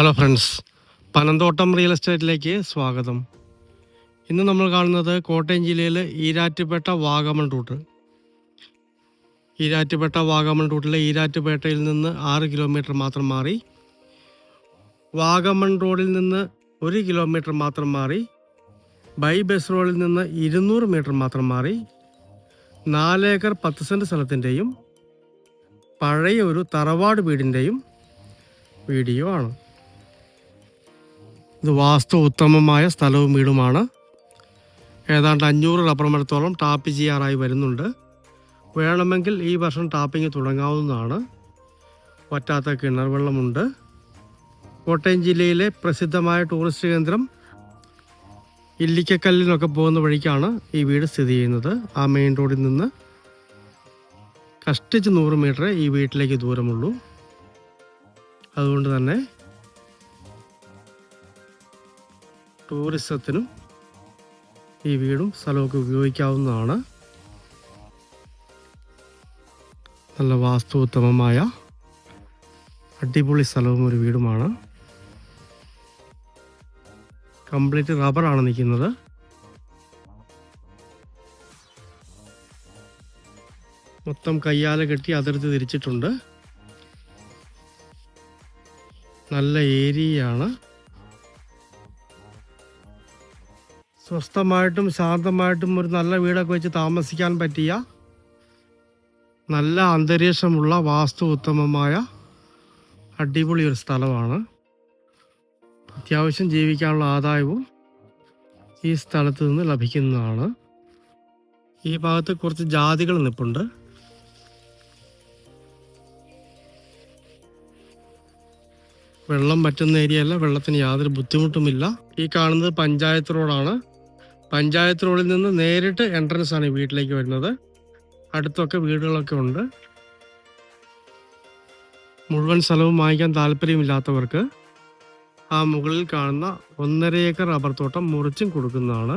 Hello friends Panamthottam real എസ്റ്റേറ്റിലേക്ക് സ്വാഗതം. ഇന്ന് നമ്മൾ കാണുന്നത് കോട്ടയം ജില്ലയിൽ ഈരാറ്റുപേട്ട വാഗമൺ റൂട്ട്. ഈരാറ്റുപേട്ട വാഗമൺ റൂട്ടിലെ ഈരാറ്റുപേട്ടയിൽ നിന്ന് ആറ് കിലോമീറ്റർ മാത്രം മാറി വാഗമൺ റോഡിൽ നിന്ന് ഒരു കിലോമീറ്റർ മാത്രം മാറി ബൈ ബസ് റോഡിൽ നിന്ന് ഇരുന്നൂറ് മീറ്റർ മാത്രം മാറി നാലേക്കർ പത്ത് സെന്റ് സ്ഥലത്തിന്റെയും പഴയ ഒരു തറവാട് വീടിന്റെയും വീഡിയോ ആണ്. ഇത് വാസ്തു ഉത്തമമായ സ്ഥലവും വീടുമാണ്. ഏതാണ്ട് അഞ്ഞൂറ് റബ്ബർ മരത്തോളം ടാപ്പ് ചെയ്യാറായി വരുന്നുണ്ട്. വേണമെങ്കിൽ ഈ വർഷം ടാപ്പിംഗ് തുടങ്ങാവുന്നതാണ്. വറ്റാത്ത കിണർ വെള്ളമുണ്ട്. കോട്ടയം ജില്ലയിലെ പ്രസിദ്ധമായ ടൂറിസ്റ്റ് കേന്ദ്രം ഇല്ലിക്കക്കല്ലിനൊക്കെ പോകുന്ന വഴിക്കാണ് ഈ വീട് സ്ഥിതി ചെയ്യുന്നത്. ആ മെയിൻ റോഡിൽ നിന്ന് കഷ്ടിച്ച് നൂറ് മീറ്റർ ഈ വീട്ടിലേക്ക് ദൂരമുള്ളൂ. അതുകൊണ്ട് തന്നെ ടൂറിസത്തിനും ഈ വീടും സ്ഥലമൊക്കെ ഉപയോഗിക്കാവുന്നതാണ്. നല്ല വാസ്തു ഉത്തമമായ അടിപൊളി സ്ഥലവും ഒരു വീടുമാണ്. കംപ്ലീറ്റ് റബ്ബറാണ് നിൽക്കുന്നത്. മൊത്തം കയ്യാല കെട്ടി അതിർത്തി തിരിച്ചിട്ടുണ്ട്. നല്ല ഏരിയയാണ്. സ്വസ്ഥമായിട്ടും ശാന്തമായിട്ടും ഒരു നല്ല വീടൊക്കെ വെച്ച് താമസിക്കാൻ പറ്റിയ നല്ല അന്തരീക്ഷമുള്ള വാസ്തു ഉത്തമമായ അടിപൊളി ഒരു സ്ഥലമാണ്. അത്യാവശ്യം ജീവിക്കാനുള്ള ആദായവും ഈ സ്ഥലത്ത് നിന്ന് ലഭിക്കുന്നതാണ്. ഈ ഭാഗത്ത് കുറച്ച് ജാതികൾ നിൽപ്പുണ്ട് വെള്ളം പറ്റുന്ന ഏരിയ അല്ല വെള്ളത്തിന് യാതൊരു ബുദ്ധിമുട്ടുമില്ല. ഈ കാണുന്നത് പഞ്ചായത്ത് റോഡാണ്. പഞ്ചായത്ത് റോഡിൽ നിന്ന് നേരിട്ട് എൻട്രൻസ് ആണ് ഈ വീട്ടിലേക്ക് വരുന്നത്. അടുത്തൊക്കെ വീടുകളൊക്കെ ഉണ്ട്. മുഴുവൻ സ്ഥലവും വാങ്ങിക്കാൻ താല്പര്യമില്ലാത്തവർക്ക് ആ മുകളിൽ കാണുന്ന ഒന്നര ഏക്കർ റബ്ബർ തോട്ടം മുറിച്ചും കൊടുക്കുന്നതാണ്.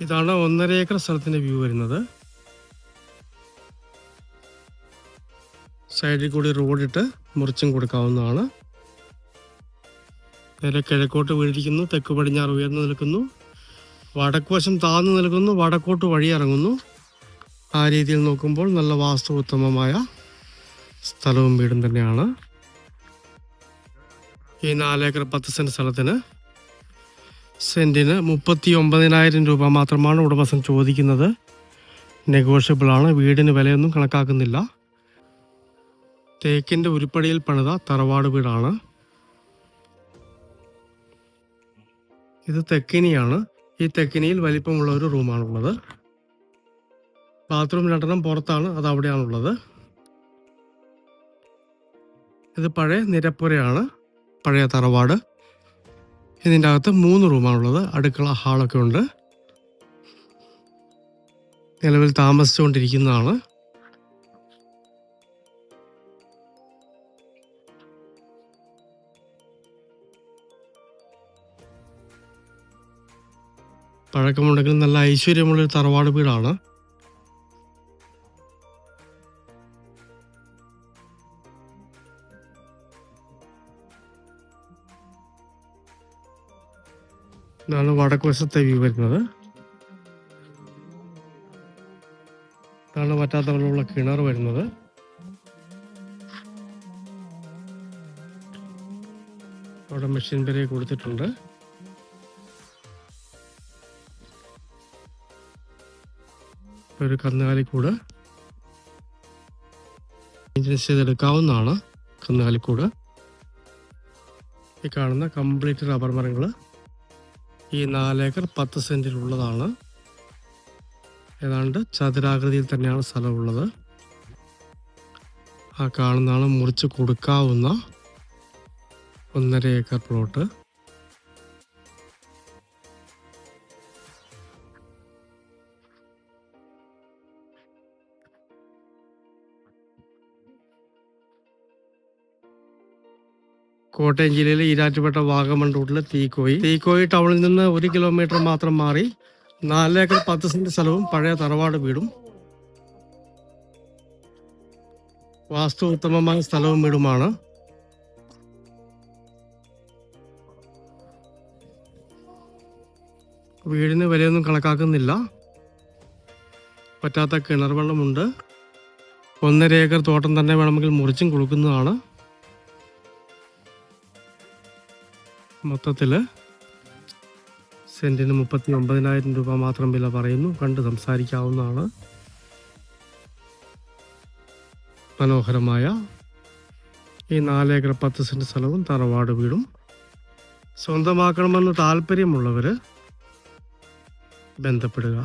ഇതാണ് ഒന്നര ഏക്കർ സ്ഥലത്തിന്റെ വ്യൂ വരുന്നത്. സൈഡിൽ കൂടി റോഡിട്ട് മുറിച്ചും കൊടുക്കാവുന്നതാണ്. നേരെ കിഴക്കോട്ട് വീഴിക്കുന്നു തെക്ക് പടിഞ്ഞാറ് ഉയർന്നു നിൽക്കുന്നു. വടക്ക് വശം താഴ്ന്നു നിൽക്കുന്നു. വടക്കോട്ട് വഴി ഇറങ്ങുന്നു. ആ രീതിയിൽ നോക്കുമ്പോൾ നല്ല വാസ്തു ഉത്തമമായ സ്ഥലവും വീടും തന്നെയാണ്. ഈ നാലേക്കർ പത്ത് സെന്റ് സ്ഥലത്തിന് സെന്റിന് മുപ്പത്തി ഒമ്പതിനായിരം രൂപ മാത്രമാണ് ഉടമസ്ഥൻ ചോദിക്കുന്നത്. നെഗോഷ്യബിൾ ആണ് വീടിന് വിലയൊന്നും കണക്കാക്കുന്നില്ല. തേക്കിന്റെ ഉരുപ്പടിയിൽ പണിത തറവാട് വീടാണ്. ഇത് തെക്കിനിയാണ്. ഈ തെക്കിനിയിൽ വലിപ്പമുള്ള ഒരു റൂമാണുള്ളത്. ബാത്റൂം രണ്ടെണ്ണം പുറത്താണ് അത് അവിടെയാണുള്ളത്. ഇത് പഴയ നിരപ്പുരയാണ് പഴയ തറവാട്. ഇതിന്റെ അകത്ത് മൂന്ന് റൂമാണുള്ളത് അടുക്കള ഹാളൊക്കെ ഉണ്ട്. നിലവിൽ താമസിച്ചുകൊണ്ടിരിക്കുന്നതാണ്. പഴക്കമുണ്ടെങ്കിൽ നല്ല ഐശ്വര്യമുള്ളൊരു തറവാട് വീടാണ്. ഇതാണ് വടക്ക് വശത്തെ വ്യൂ വരുന്നത്. ഇതാണ് പറ്റാത്ത വെള്ളമുള്ള കിണർ വരുന്നത്. അവിടെ മെഷീൻ പേരെ കൊടുത്തിട്ടുണ്ട്. ഒരു കന്നുകാലിക്കൂട്. മെയിന്റനൻസ് ചെയ്തെടുക്കാവുന്നതാണ് കന്നുകാലിക്കൂട്. ഈ കാണുന്ന കംപ്ലീറ്റ് റബ്ബർ മരങ്ങൾ ഈ നാലേക്കർ പത്ത് സെന്റിലുള്ളതാണ് ഏതാണ്ട് ചതുരാകൃതിയിൽ തന്നെയാണ് സ്ഥലമുള്ളത്. ആ കാണുന്നതാണ് മുറിച്ച് കൊടുക്കാവുന്ന ഒന്നര ഏക്കർ പ്ലോട്ട് കോട്ടയം ജില്ലയിലെ ഈരാറ്റുപേട്ട വാഗമൺ റൂട്ടിലെ തീക്കോയി. തീക്കോയി ടൗണിൽ നിന്ന് ഒരു കിലോമീറ്റർ മാത്രം മാറി നാലേക്കർ പത്ത് സെന്റ് സ്ഥലവും പഴയ തറവാട് വീടും വാസ്തു ഉത്തമമായ സ്ഥലവും വീടുമാണ്. വീടിന് വിലയൊന്നും കണക്കാക്കുന്നില്ല. പറ്റാത്ത കിണർ വെള്ളമുണ്ട്. ഒന്നര ഏക്കർ തോട്ടം തന്നെ വേണമെങ്കിൽ മുറിച്ചും കൊടുക്കുന്നതാണ്. മൊത്തത്തിൽ സെന്റിന് മുപ്പത്തി ഒമ്പതിനായിരം രൂപ മാത്രം വില പറയുന്നു. കണ്ട് സംസാരിക്കാവുന്നതാണ്. മനോഹരമായ ഈ നാലേക്കർ പത്ത് സെന്റ് സ്ഥലവും തറവാട് വീടും. സ്വന്തമാക്കണമെന്ന് താല്പര്യമുള്ളവർ ബന്ധപ്പെടുക.